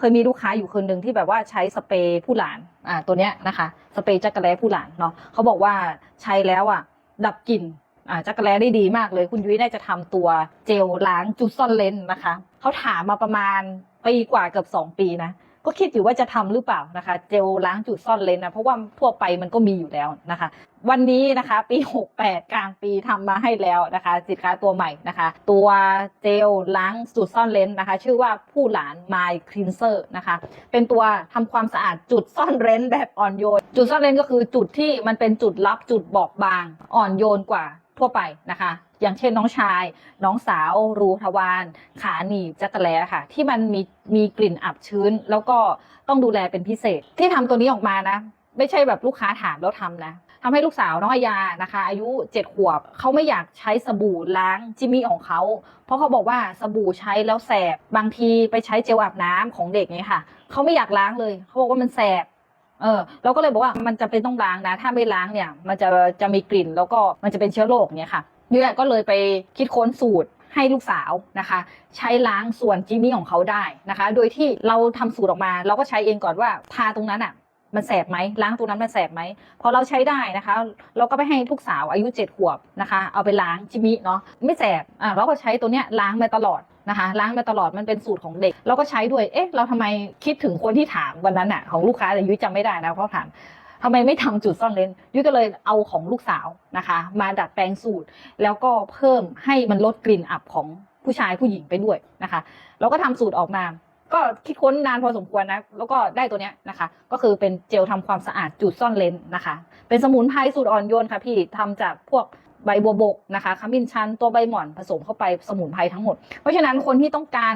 เคยมีลูกค้าอยู่คนหนึ่งที่แบบว่าใช้สเปรย์ผู้หลานอ่าตัวเนี้ยนะคะ สเปรย์จักรแล้ผู้หลานเนาะเขาบอกว่าใช้แล้วอะดับกลิ่นอ่าจักรแล้ได้ดีมากเลย คุณยุ้ยน่าจะทำตัวเจลล้างจุดซ่อนเลนนะคะเขาถามมาประมาณปีกว่าเกือบสองปีนะ ก็คิดอยู่ว่าจะทำหรือเปล่านะคะ เจลล้างจุดซ่อนเลนนะเพราะว่าทั่วไปมันก็มีอยู่แล้วนะคะ วันนี้นะคะ ปี 68 กลางปีทำมาให้แล้วนะคะสินค้าตัวใหม่นะคะ ตัวเจลล้างจุดซ่อนเลนนะคะ ชื่อว่าผู้หลาน My Cleanser นะคะ เป็นตัวทำความสะอาดจุดซ่อนเร้นแบบอ่อนโยน จุดซ่อนเร้นก็คือจุดที่มันเป็นจุดลับจุดบอบบางอ่อนโยนกว่า ทั่วไปนะคะ อย่างเช่นน้องชาย น้องสาว รูทวารขาหนีบจักรแล้ค่ะ ที่มันมีมีกลิ่นอับชื้น แล้วก็ต้องดูแลเป็นพิเศษ ที่ทำตัวนี้ออกมานะ ไม่ใช่แบบลูกค้าถามแล้วทำนะทำให้ลูกสาวน้องอายานะคะ อายุเจ็ดขวบเขาไม่อยากใช้สบู่ล้างจิมมี่ของเขา เพราะเขาบอกว่าสบู่ใช้แล้วแสบบางทีไปใช้เจลอาบน้ำของเด็กเนี่ยค่ะเขาไม่อยากล้างเลยเขาบอกว่ามันแสบ เออเราก็เลยบอกว่ามันจะเป็นต้องล้างนะ ถ้าไม่ล้างเนี่ย มันจะจะมีกลิ่นแล้วก็มันจะเป็นเชื้อโรคเนี่ยค่ะเนี่ยก็เลยไปคิดค้นสูตรให้ลูกสาวนะคะ ใช้ล้างส่วนจิมมี่ของเขาได้นะคะ โดยที่เราทำสูตรออกมา เราก็ใช้เองก่อนว่าทาตรงนั้นอะมันแสบไหมล้างตรงนั้นมันแสบไหมพอเราใช้ได้นะคะ เราก็ไปให้ทุกสาวอายุเจ็ดขวบนะคะ เอาไปล้างจิมมี่เนาะไม่แสบอะเราก็ใช้ตัวเนี้ยล้างมาตลอด นะคะล้างมาตลอดมันเป็นสูตรของเด็ก เราก็ใช้ด้วยเอ๊ะเราทำไมคิดถึงคนที่ถามวันนั้นอะของลูกค้าแต่ยุ้ยจำไม่ได้นะเพราะถามทำไมไม่ทำจุดซ่อนเลนยุ้ยก็เลยเอาของลูกสาวนะคะ มาดัดแปลงสูตร แล้วก็เพิ่มให้มันลดกลิ่นอับของผู้ชายผู้หญิงไปด้วยนะคะ เราก็ทำสูตรออกมา ก็คิดค้นนานพอสมควรนะ แล้วก็ได้ตัวเนี้ยนะคะ ก็คือเป็นเจลทำความสะอาดจุดซ่อนเลนนะคะ เป็นสมุนไพรสูตรอ่อนโยนค่ะพี่ทำจากพวก ใบบัวบกนะคะขมิ้นชันตัวใบหม่อนผสมเข้าไปสมุนไพรทั้งหมด เพราะฉะนั้นคนที่ต้องการ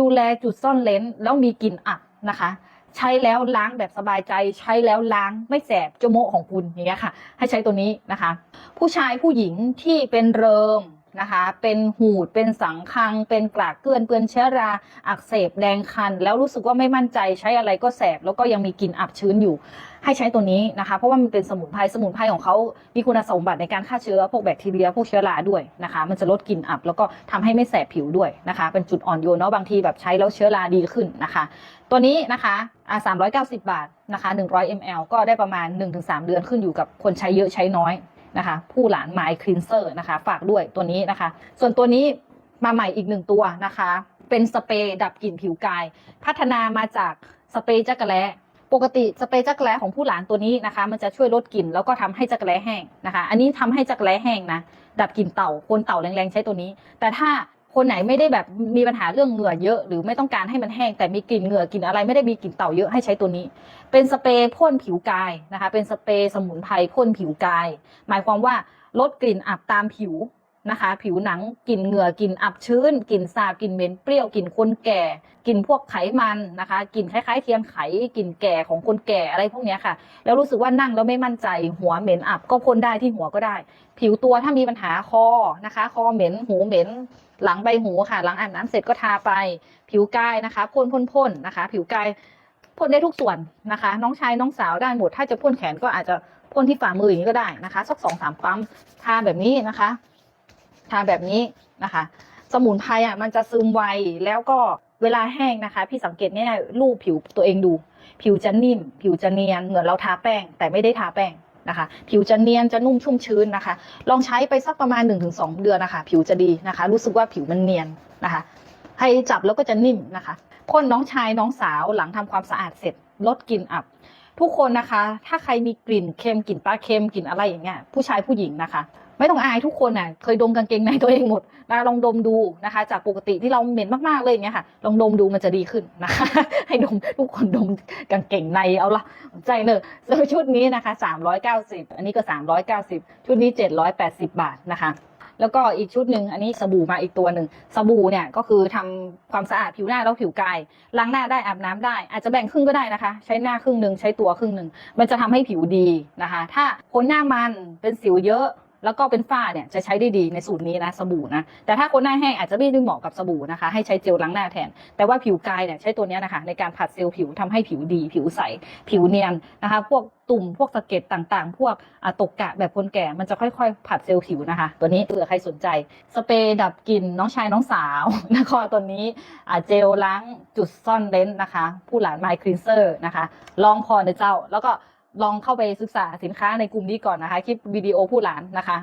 ดูแลจุดซ่อนเลนแล้วมีกลิ่นอับนะคะ ใช้แล้วล้างแบบสบายใจ ใช้แล้วล้างไม่แสบจมูกของคุณอย่างเงี้ยค่ะ ให้ใช้ตัวนี้นะคะ ผู้ชายผู้หญิงที่เป็นเริม นะคะ เป็นหูด เป็นสังคัง เป็นกลากเกลื่อนเปื้อนเชื้อราอักเสบแดงคัน แล้วรู้สึกว่าไม่มั่นใจใช้อะไรก็แสบ แล้วก็ยังมีกลิ่นอับชื้นอยู่ ให้ใช้ตัวนี้นะคะ เพราะว่ามันเป็นสมุนไพรสมุนไพรของเขามีคุณสมบัติในการฆ่าเชื้อพวกแบคทีเรียพวกเชื้อราด้วยนะคะ มันจะลดกลิ่นอับ แล้วก็ทำให้ไม่แสบผิวด้วยนะคะ เป็นจุดอ่อนโยนเนาะบางทีแบบใช้แล้วเชื้อราดีขึ้นนะคะ ตัวนี้นะคะอ่า390 บาทนะคะ 100 ml ก็ได้ประมาณ 1-3 เดือนขึ้นอยู่กับคนใช้เยอะใช้น้อย นะคะผู้หลานไมคลินเซอร์นะคะฝากด้วยตัวนี้นะคะ ส่วนตัวนี้มาใหม่อีกหนึ่งตัวนะคะ เป็นสเปรย์ดับกลิ่นผิวกาย พัฒนามาจากสเปรย์จักรแล้ปกติสเปรย์จักรแล้ของผู้หลานตัวนี้นะคะ มันจะช่วยลดกลิ่นแล้วก็ทำให้จักรแล้แห้งนะคะ อันนี้ทำให้จักรแล้แห้งนะดับกลิ่นเต่าคนเต่าแรงๆใช้ตัวนี้ แต่ถ้า คนไหนไม่ได้แบบมีปัญหาเรื่องเหงื่อเยอะ หรือไม่ต้องการให้มันแห้งแต่มีกลิ่นเหงื่อกลิ่นอะไรไม่ได้มีกลิ่นเต่าเยอะให้ใช้ตัวนี้ เป็นสเปรย์พ่นผิวกายนะคะ เป็นสเปรย์สมุนไพรพ่นผิวกาย หมายความว่าลดกลิ่นอับตามผิว นะคะ ผิวหนังกลิ่นเหงื่อกลิ่นอับชื้นกลิ่นสาบกลิ่นเหม็นเปรี้ยวกลิ่นคนแก่กลิ่นพวกไขมันนะคะกลิ่นคล้ายๆเทียนไขกลิ่นแก่ของคนแก่อะไรพวกนี้ค่ะ แล้วรู้สึกว่านั่งแล้วไม่มั่นใจหัวเหม็นอับก็พ่นได้ที่หัวก็ได้ ผิวตัวถ้ามีปัญหาคอนะคะ คอเหม็นหูเหม็น หลังใบหูค่ะ หลังอาบน้ำเสร็จก็ทาไป ผิวกายนะคะพ่นพ่นพ่นนะคะ ผิวกายพ่นได้ทุกส่วนนะคะ น้องชายน้องสาวได้หมด ถ้าจะพ่นแขนก็อาจจะพ่นที่ฝ่ามืออย่างนี้ก็ได้นะคะสักสองสามปั๊มทาแบบนี้นะคะ ทาแบบนี้นะคะ สมุนไพรอะมันจะซึมไวแล้วก็เวลาแห้งนะคะ พี่สังเกตเนี่ยรูปผิวตัวเองดู ผิวจะนิ่ม ผิวจะเนียนเหมือนเราทาแป้ง แต่ไม่ได้ทาแป้งนะคะ ผิวจะเนียนจะนุ่มชุ่มชื้นนะคะ ลองใช้ไปสักประมาณ 1-2 เดือนนะคะ ผิวจะดีนะคะ รู้สึกว่าผิวมันเนียนนะคะให้จับแล้วก็จะนิ่มนะคะพ่นน้องชายน้องสาวหลังทำความสะอาดเสร็จลดกลิ่นอับ ทุกคนนะคะ ถ้าใครมีกลิ่นเค็มกลิ่นปลาเค็มกลิ่นอะไรอย่างเงี้ยผู้ชายผู้หญิงนะคะ ไม่ต้องอายทุกคนน่ะเคยดมกางเกงในตัวเองหมดนะลองดมดูนะคะ จากปกติที่เราเหม็นมากๆเลยอย่างเงี้ยค่ะลองดมดูมันจะดีขึ้นนะคะ ให้ดมทุกคนดมกางเกงในเอาละใจเนอะแล้วชุดนี้นะคะ 390 อันนี้ก็ 390 ชุดนี้ 780 บาทนะคะแล้วก็อีกชุดหนึ่งอันนี้สบู่มาอีกตัวหนึ่งสบู่เนี่ยก็คือทำความสะอาดผิวหน้าแล้วผิวกายล้างหน้าได้อาบน้ำได้ อาจจะแบ่งครึ่งก็ได้นะคะ ใช้หน้าครึ่งหนึ่งใช้ตัวครึ่งหนึ่งมันจะทำให้ผิวดีนะคะ ถ้าคนหน้ามันเป็นสิวเยอะ แล้วก็เป็นฝ้าเนี่ยจะใช้ได้ดีในสูตรนี้นะสบู่นะแต่ถ้าคนหน้าแห้งอาจจะไม่ได้เหมาะกับสบู่นะคะ ให้ใช้เจลล้างหน้าแทน แต่ว่าผิวกายเนี่ยใช้ตัวนี้นะคะในการผัดเซลล์ผิวทำให้ผิวดี ผิวใส ผิวเนียนนะคะ พวกตุ่มพวกสะเก็ดต่างๆ พวกตกกะแบบคนแก่มันจะค่อยๆ ผัดเซลล์ผิวนะคะ ตัวนี้เผื่อใครสนใจ สเปรย์ดับกลิ่นน้องชายน้องสาวนะคะตัวนี้เจลล้างจุดซ่อนเลนนะคะ ผู้หลานไมคลีนเซอร์นะคะลองพอนะเจ้า แล้วก็ ลองเข้าไปศึกษาสินค้าในกลุ่มนี้ก่อนนะคะ คลิปวิดีโอผู้หลานนะคะ